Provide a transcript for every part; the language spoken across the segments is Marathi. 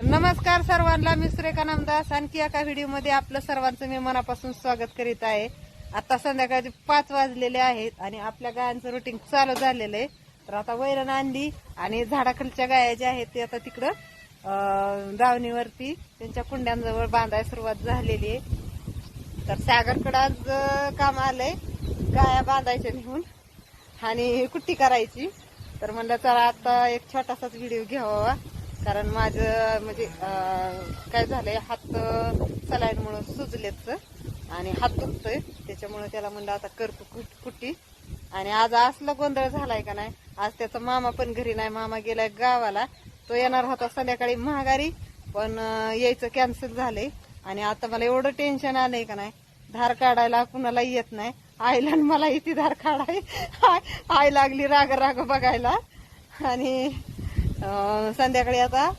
नमस्कार सर्वांना मी सुरेखा नामदास आणखी एका व्हिडिओमध्ये आपलं सर्वांचं मी मनापासून स्वागत करीत आहे. आता संध्याकाळचे पाच वाजलेले आहेत आणि आपल्या गायांचं रुटीन चालू झालेलं आहे. तर आता वैरण आणली आणि झाडाखालच्या गाया ज्या आहेत ते आता तिकडं अं, दावणीवरती त्यांच्या कुंड्यांजवळ बांधायला सुरुवात झालेली आहे. तर सागरकडं आज काम आलंय गाया बांधायच्या निघून आणि कुट्टी करायची. तर म्हणलं चला आता एक छोटासाच व्हिडिओ घ्यावा. कारण माझं म्हणजे काय झालंय हात सलाईनमुळं सुजलेच आणि हात दुखतोय त्याच्यामुळे त्याला म्हणलं आता करतो कुट- कुट्टी. आणि आज असला गोंधळ झालाय का नाही आज त्याचा मामा पण घरी नाही मामा गेलाय गावाला. तो येणार होता संध्याकाळी महागारी पण यायचं कॅन्सल झालंय. आणि आता मला एवढं टेन्शन आलंय का नाही धार काढायला कुणाला येत नाही. आईला आणि मला इथे धार काढाय आय- आई लागली राग राग बघायला. आणि संध्याकाळी आता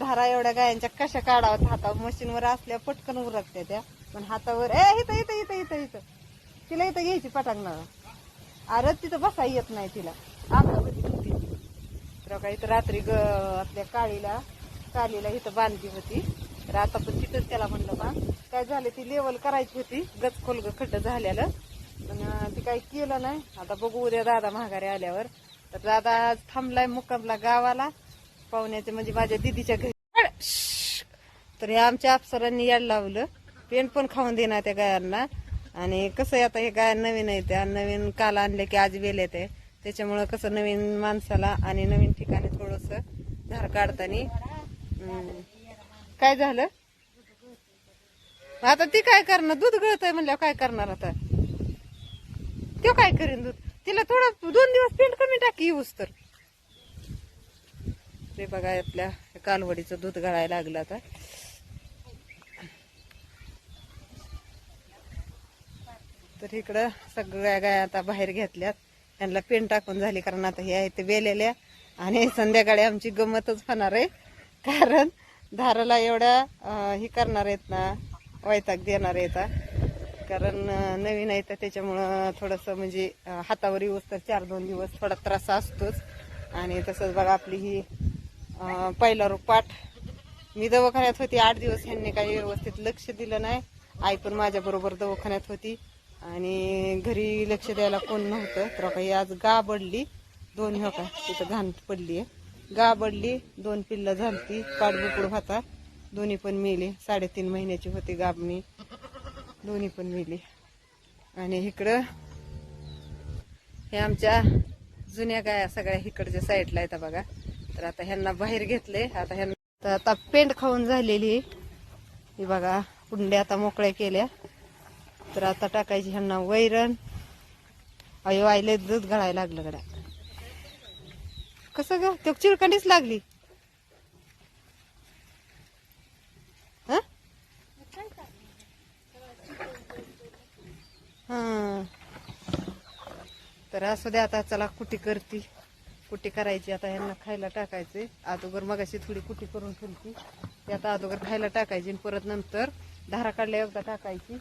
धारा एवढ्या गायांच्या कशा काढाव्यात? हातावर मशीनवर असल्या पटकन उरकत्या त्या. पण हातावर ए इथं इथं इथं इथं इथं. तिला इथं घ्यायची पटांगणार अरे तिथं बसा येत नाही तिला. अंगामध्ये होती तर का इथं रात्री ग आपल्या काळीला कालीला इथं बांधली होती. तर आता पण तिथंच त्याला म्हणलं बा काय झालं ती लेवल करायची होती. गच खोलग खड्ड झालेलं. पण ती काही केलं नाही. आता बघू उद्या दादा माघारी आल्यावर. तर दादा आज थांबलाय मुक्कामला गावाला. पाहुण्याचे म्हणजे माझ्या दिदीच्या घरी. तर हे आमच्या अफसरांनी याड लावलं. पेंट पण खाऊन देणार त्या गायांना. आणि कसं आहे आता हे गाय नवीन आहे त्या. नवीन काल आणले की आज वेल येते. त्याच्यामुळं कसं नवीन माणसाला आणि नवीन ठिकाणी थोडस धार काढताना. काय झालं? आता ती काय करणार? दूध गळत आहे म्हणल्यावर काय करणार आता? तो काय करीन दूध? तिला थोडं दोन दिवस पेंट कमी टाकी येऊस तर. ते बघा आपल्या कालवडीचं दूध गळायला लागलं आता. तर इकडं सगळ्या गाया आता बाहेर घेतल्यात. त्यांना पेंट टाकून झाली कारण आता हे आहे ते वेलेल्या. आणि संध्याकाळी आमची गमतच होणार आहे. कारण धाराला एवढ्या हे करणार आहेत ना वैताग देणार आहेत. कारण नवीन आहे तर त्याच्यामुळं थोडंसं म्हणजे हातावर येऊस तर चार दोन दिवस थोडा त्रास असतोच. आणि तसंच बघा आपली ही पहिला रोपाट मी दवाखान्यात होती आठ दिवस ह्यांनी काही व्यवस्थित लक्ष दिलं नाही. आई पण माझ्याबरोबर दवाखान्यात होती. आणि घरी लक्ष द्यायला कोण नव्हतं. तर काही आज गा बडली दोन हो का? तिथं घाण पडली आहे गा बडली दोन पिल्लं झालती पाठबुकड होता. दोन्ही पण मेले. साडेतीन महिन्याची होती गाबणी. दोन्ही पण मेली. आणि इकडं हे आमच्या जुन्या गाया सगळ्या इकडच्या साईडला आहेत बघा. तर आता ह्यांना बाहेर घेतले. आता ह्यांना तर आता पेंट खाऊन झालेली ही बघा कुंड्या आता मोकळ्या केल्या. तर आता टाकायची ह्यांना वैरण. अयो आईले दूध गळायला लागलं गड्या. कसं ग? तो चिरकंडीच लागली हं? हं. तर असू द्या आता चला कुटी करती. कुटी करायची. आता ह्यांना खायला टाकायचे अगोदर मगाशी थोडी कुटी करून ठेवली. ती आता अगोदर खायला टाकायची आणि परत नंतर धारा काढल्या एकदा टाकायची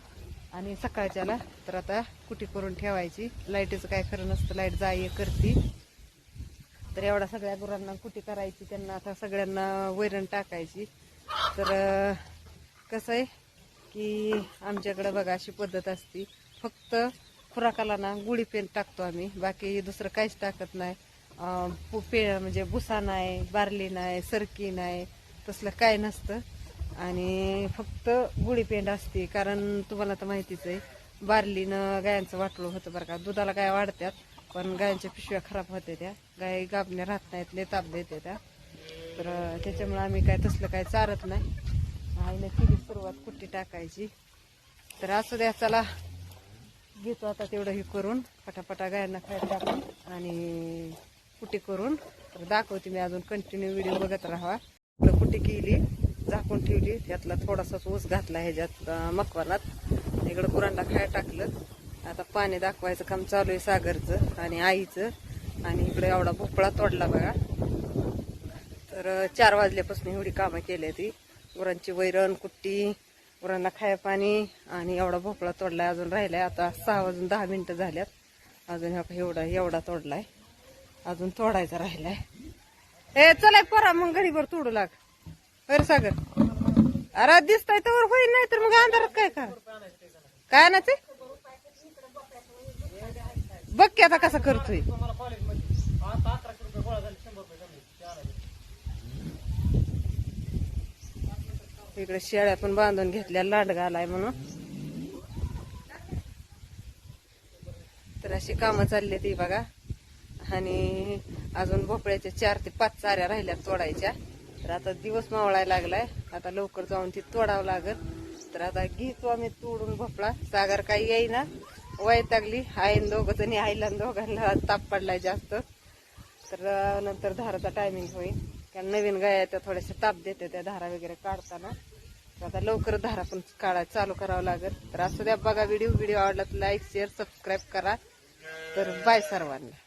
आणि सकाळच्याला तर आता कुटी करून ठेवायची. लाईटीचं काय खरं नसतं लाइट जाय करती. तर एवढ्या सगळ्या गुरांना कुटी करायची. त्यांना आता सगळ्यांना वैरण टाकायची. तर कसं आहे की आमच्याकडं बघा अशी पद्धत असती. फक्त खुराकाला ना गुळी पेन टाकतो आम्ही. बाकी दुसरं काहीच टाकत नाही. पु- पे म्हणजे भुसा नाही बार्ली नाही सरकी नाही तसलं काय नसतं. आणि फक्त गुळी पेंड असते. कारण तुम्हाला तर माहितीच आहे बार्लीनं गायांचं वाटलं होतं बरं का. दुधाला गाय वाढत्यात पण गायांच्या पिशव्या खराब होत्या त्या. गाय गाबण्या राहत नाहीत लय ताप देते त्या. तर त्याच्यामुळे आम्ही काय तसलं काय चारत नाही. आईनं केली सुरुवात कुट्टी टाकायची. तर असू द्या चला. घेतो आता तेवढं हे करून. पटापटा गायांना खायला टाकून आणि कुटी करून. तर दाखवते मी अजून कंटिन्यू व्हिडिओ बघत राहा इकडं कुटी केली झाकून ठेवली. त्यातला थोडासाच ऊस घातला ह्याच्यात मकवानात. इकडं कुरांडा खायला टाकलं. आता पाणी दाखवायचं काम चालू आहे सागरचं आणि आईचं. आणि इकडे एवढा भोपळा तोडला बघा. तर चार वाजल्यापासून एवढी कामं केली ती. गुरांची वैरण कुट्टी पुरांना खाया पाणी आणि एवढा भोपळा तोडलाय अजून राहिलाय. आता सहा वाजून दहा मिनिटं झाल्यात. अजून ह्या एवढा एवढा तोडलाय. अजून तोडायचा राहिलाय. ए चला परा मग घरीभर तोडू लाग. बरं सागर? अरे दिसतंय तर होईल नाही तर मग अंधारात काय का काय ना ते बघ की आता कसा करतोय. इकडे शेळ्या पण बांधून घेतल्या लांड घालाय म्हणून. तर अशी कामं चालली ती बघा. आणि अजून भोपळ्याच्या चार ते पाच चाऱ्या राहिल्या तोडायच्या. तर आता दिवस मावळायला लागलाय. आता लवकर जाऊन ती तोडावं लागत तर आता घेतो आम्ही तोडून भोपळा. सागर काही येईना. वैतागली आईन दोघं जणी आईला दोघांना ताप पडलाय जास्त. तर नंतर धाराचा टायमिंग होईल. कारण नवीन गाया त्या थोड्याशा ताप देते त्या धारा वगैरे काढताना. आता लवकर धारा पण काढा चालू करावं लागेल. तर असं द्या बघा व्हिडिओ व्हिडिओ आवडला तर लाईक शेअर सबस्क्राईब करा. तर बाय सर्वांना.